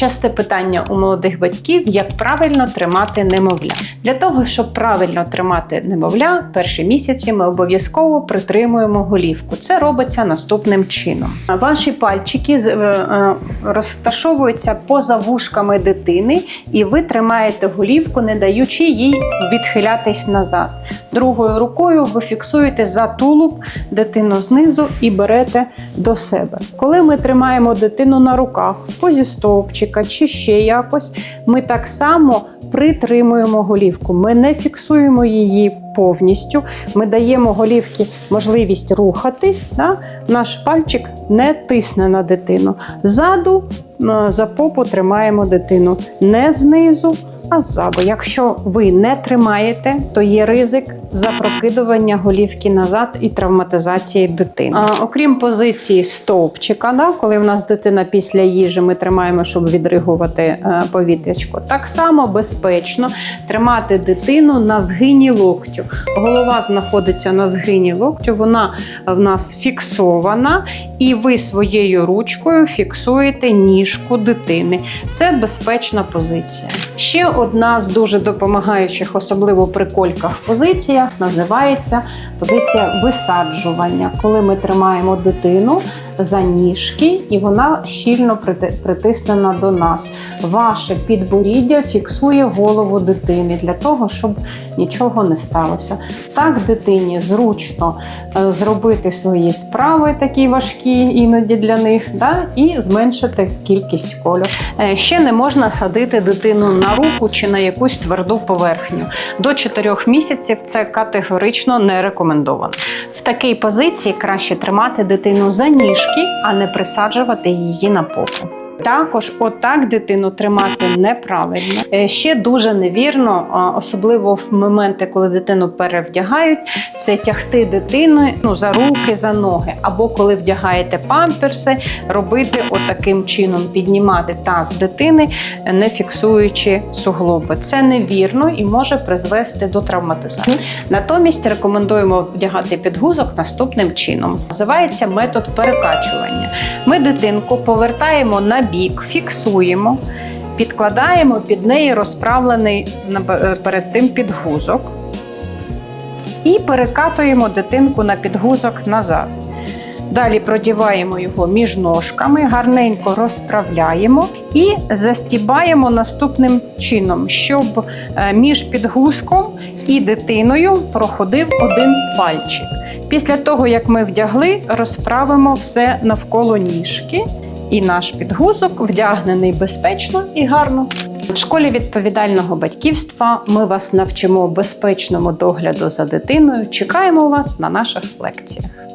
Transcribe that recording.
Часте питання у молодих батьків, як правильно тримати немовля. Для того, щоб правильно тримати немовля, перші місяці ми обов'язково притримуємо голівку. Це робиться наступним чином. Ваші пальчики е, е, розташовуються поза вушками дитини, і ви тримаєте голівку, не даючи їй відхилятись назад. Другою рукою ви фіксуєте за тулуб дитину знизу і берете до себе. Коли ми тримаємо дитину на руках в позі стовпчика чи ще якось, ми так само притримуємо голівку. Ми не фіксуємо її повністю. Ми даємо голівці можливість рухатись. Да? Наш пальчик не тисне на дитину. Ззаду е, за попу тримаємо дитину не знизу. А ззаду, якщо ви не тримаєте, то є ризик запрокидування голівки назад і травматизації дитини. А, окрім позиції стовпчика, да, коли в нас дитина після їжі ми тримаємо, щоб відригувати е, повітрячко, так само безпечно тримати дитину на згині локтю. Голова знаходиться на згині локтю, вона в нас фіксована, і ви своєю ручкою фіксуєте ніжку дитини. Це безпечна позиція. Ще одна з дуже допомагаючих, особливо при кольках позиціях, називається позиція висаджування, коли ми тримаємо дитину за ніжки, і вона щільно притиснена до нас. Ваше підборіддя фіксує голову дитини для того, щоб нічого не сталося. Так дитині зручно е, зробити свої справи, такі важкі іноді для них, да? і зменшити кількість кольору. Е, Ще не можна садити дитину на руку чи на якусь тверду поверхню. До 4 місяців це категорично не рекомендовано. В такій позиції краще тримати дитину за ніжки, а не присаджувати її на попу. Також отак дитину тримати неправильно. Е, Ще дуже невірно, особливо в моменти, коли дитину перевдягають, це тягти дитину ну, за руки, за ноги. Або коли вдягаєте памперси, робити отаким чином, піднімати таз дитини, не фіксуючи суглоби. Це невірно і може призвести до травматизації. Натомість рекомендуємо вдягати підгузок наступним чином. Називається метод перекачування. Ми дитинку повертаємо на бік, фіксуємо, підкладаємо під неї розправлений перед тим підгузок і перекатуємо дитинку на підгузок назад. Далі продіваємо його між ножками, гарненько розправляємо і застібаємо наступним чином, щоб е, між підгузком і дитиною проходив один пальчик. Після того, як ми вдягли, розправимо все навколо ніжки, і наш підгузок вдягнений безпечно і гарно. В школі відповідального батьківства ми вас навчимо безпечному догляду за дитиною. Чекаємо вас на наших лекціях.